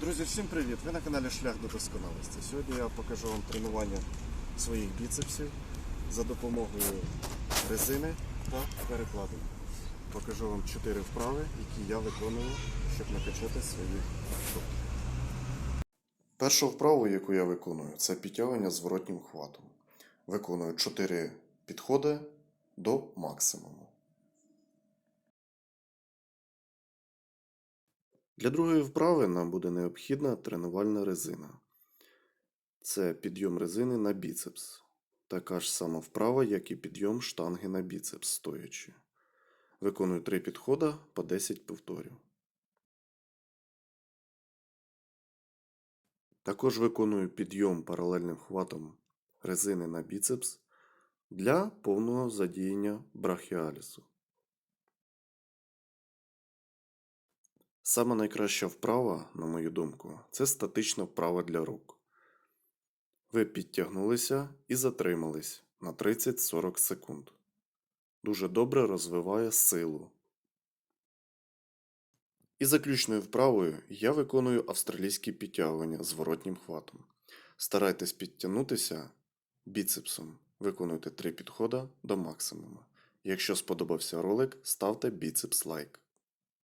Друзі, всім привіт! Ви на каналі Шлях до досконалості. Сьогодні я покажу вам тренування своїх біцепсів за допомогою резини та перекладин. Покажу вам 4 вправи, які я виконую, щоб накачати свої руки. Першу вправу, яку я виконую, це підтягування зворотнім хватом. Виконую 4 підходи до максимуму. Для другої вправи нам буде необхідна тренувальна резина. Це підйом резини на біцепс. Така ж сама вправа, як і підйом штанги на біцепс стоячи. Виконую три підходи по 10 повторів. Також виконую підйом паралельним хватом резини на біцепс для повного задіяння брахіалісу. Сама найкраща вправа, на мою думку, це статична вправа для рук. Ви підтягнулися і затримались на 30-40 секунд. Дуже добре розвиває силу. І заключною вправою я виконую австралійські підтягування зворотнім хватом. Старайтесь підтягнутися біцепсом. Виконуйте 3 підходи до максимуму. Якщо сподобався ролик, ставте біцепс лайк.